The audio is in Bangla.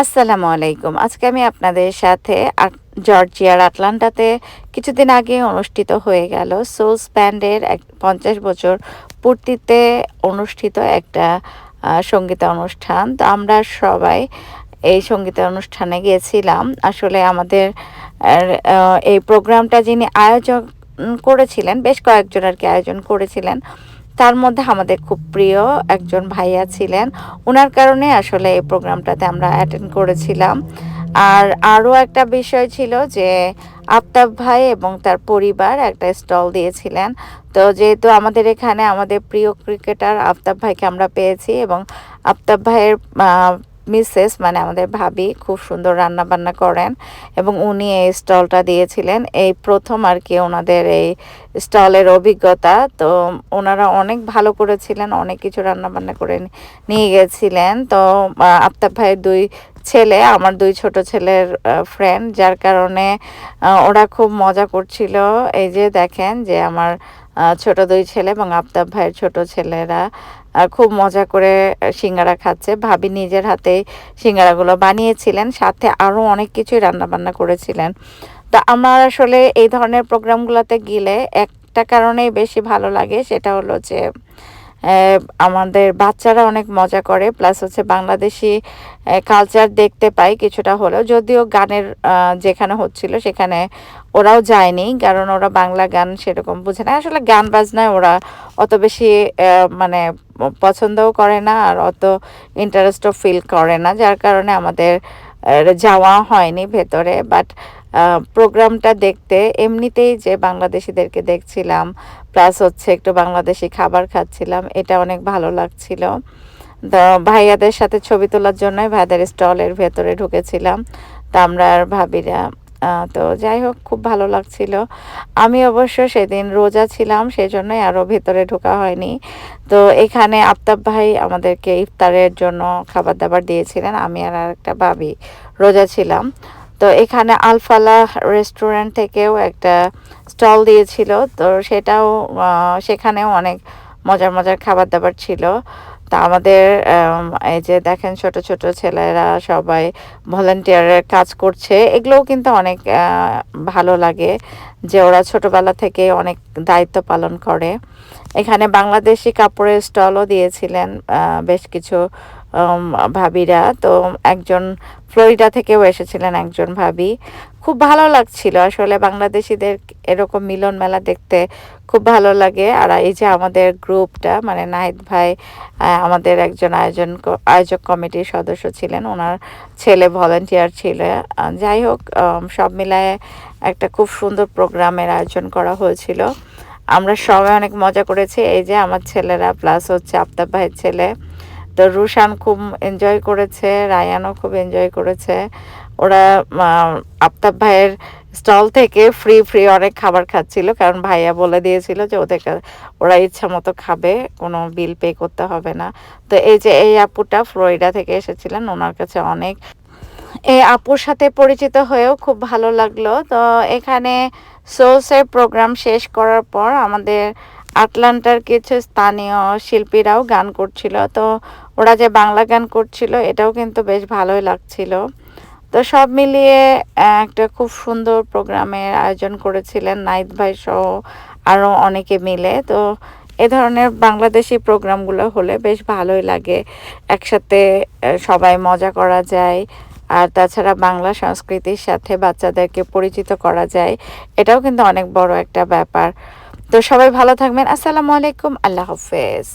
আসসালামু আলাইকুম। আজকে আমি আপনাদের সাথে জর্জিয়ার আটলান্টাতে কিছুদিন আগে অনুষ্ঠিত হয়ে গেল সোলস ব্যান্ডের এক পঞ্চাশ বছর পূর্তিতে অনুষ্ঠিত একটা সংগীত অনুষ্ঠান। তো আমরা সবাই এই সংগীত অনুষ্ঠানে গিয়েছিলাম আসলে আমাদের এই প্রোগ্রামটা যিনি আয়োজন করেছিলেন, বেশ কয়েকজন আর কি আয়োজন করেছিলেন তার মধ্যে আমাদের খুব প্রিয় একজন ভাইয়া ছিলেন। ওনার কারণে আসলে এই প্রোগ্রামটাতে আমরা অ্যাটেন্ড করেছিলাম। আর আরও একটা বিষয় ছিল যে, আফতাব ভাই এবং তার পরিবার একটা স্টল দিয়েছিলেন। তো যেহেতু আমাদের এখানে আমাদের প্রিয় ক্রিকেটার আফতাব ভাইকে আমরা পেয়েছি এবং আফতাব ভাইয়ের মিসেস মানে আমাদের ভাবি খুব সুন্দর রান্না বান্না করেন এবং উনি এই স্টলটা দিয়েছিলেন। এই প্রথম আর কি ওনাদের এই স্টলের অভিজ্ঞতা। তো ওনারা অনেক ভালো করেছিলেন, অনেক কিছু রান্না বান্না করে নিয়ে গেছিলেন। তো আফতাব ভাইয়ের দুই ছেলে, আমার দুই ছোট ছেলের ফ্রেন্ড যার কারণে ওরা খুব মজা করছিল। এই যে দেখেন যে আমার ছোট দুই ছেলে এবং আফতাব ভাইয়ের ছোট ছেলেরা খুব মজা করে সিঙ্গারা খাচ্ছে। ভাবি নিজের হাতে সিঙ্গারাগুলো বানিয়েছিলেন, সাথে আরও অনেক কিছুই রান্নাবান্না করেছিলেন। তো আমার আসলে এই ধরনের প্রোগ্রামগুলোতে গেলে একটা কারণেই বেশি ভালো লাগে, সেটা হলো যে আমাদের বাচ্চারা অনেক মজা করে। প্লাস হচ্ছে বাংলাদেশি কালচার দেখতে পাই কিছুটা হলেও। যদিও গানের যেখানে হচ্ছিল সেখানে ওরাও যায়নি, কারণ ওরা বাংলা গান সেরকম বুঝে না। আসলে গান বাজনায় ওরা অত বেশি মানে পছন্দও করে না আর অত ইন্টারেস্টও ফিল করে না। যার কারণে আমাদের যাওয়া হয়নি ভেতরে। বাট প্রোগ্রামটা দেখতে এমনিতেই যে বাংলাদেশিদেরকে দেখছিলাম প্লাস হচ্ছে একটু বাংলাদেশি খাবার খাচ্ছিলাম, এটা অনেক ভালো লাগছিল। ভাইয়াদের সাথে ছবি তোলার জন্যই ভাইয়াদের স্টলের ভেতরে ঢুকেছিলাম, তা আমরা আর ভাবিরা তো যাই হোক, খুব ভালো লাগছিল। আমি অবশ্য সেদিন রোজা ছিলাম সেই জন্যই আরও ভেতরে ঢোকা হয়নি। তো এখানে আফতাব ভাই আমাদেরকে ইফতারের জন্য খাবার দাবার দিয়েছিলেন, আমি আর একটা ভাবি রোজা ছিলাম। তো এখানে আলফালা রেস্টুরেন্ট থেকেও একটা স্টল দিয়েছিল। তো সেটাও সেখানেও অনেক মজার মজার খাবার দাবার ছিল। তা আমাদের এই যে দেখেন ছোট ছোট ছেলেরা সবাই ভলেন্টিয়ারের কাজ করছে। এগুলোও কিন্তু অনেক ভালো লাগে যে ওরা ছোটবেলা থেকে অনেক দায়িত্ব পালন করে। এখানে বাংলাদেশি কাপড়ের স্টলও দিয়েছিলেন বেশ কিছু ভাবিরা। তো একজন ফ্লোরিডা থেকেও এসেছিলেন একজন ভাবি। খুব ভালো লাগছিল। আসলে বাংলাদেশিদের এরকম মিলন মেলা দেখতে খুব ভালো লাগে। আর এই যে আমাদের গ্রুপটা মানে নাহিদ ভাই আমাদের একজন আয়োজন আয়োজক কমিটির সদস্য ছিলেন। ওনার ছেলে ভলেন্টিয়ার ছিল। যাই হোক সব মিলায়ে একটা খুব সুন্দর প্রোগ্রামের আয়োজন করা হয়েছিল। আমরা সবাই অনেক মজা করেছি। এই যে আমার ছেলেরা, প্লাস হচ্ছে আফতাব ভাইয়ের ছেলে। তো রুশান খুব এনজয় করেছে, রায়ানও খুব এনজয় করেছে। ওরা আফতাব ভাইয়ের স্টল থেকে ফ্রি ফ্রি অনেক খাবার খাচ্ছিল, কারণ ভাইয়া বলে দিয়েছিল যে ওদেরকে, ওরা ইচ্ছা মতো খাবে, কোনো বিল পে করতে হবে না। তো এই যে এই আপুটা ফ্লোরিডা থেকে এসেছিলেন, ওনার কাছে অনেক। এই আপুর সাথে পরিচিত হয়েও খুব ভালো লাগল। তো এখানে সোলসের প্রোগ্রাম শেষ করার পর আমাদের আটলান্টার কিছু স্থানীয় শিল্পীরাও গান করছিল। তো ওরা যে বাংলা গান করছিল, এটাও কিন্তু বেশ ভালোই লাগছিল। তো সব মিলিয়ে একটা খুব সুন্দর প্রোগ্রামের আয়োজন করেছিলেন নাইদ ভাই সহ আরও অনেকে মিলে। তো এ ধরনের বাংলাদেশি প্রোগ্রামগুলো হলে বেশ ভালোই লাগে। একসাথে সবাই মজা করা যায়। আর তাছাড়া বাংলা সংস্কৃতির সাথে বাচ্চাদেরকে পরিচিত করা যায়। এটাও কিন্তু অনেক বড় একটা ব্যাপার। তো সবাই ভালো থাকবেন। আসসালামু আলাইকুম। আল্লাহ হাফেজ।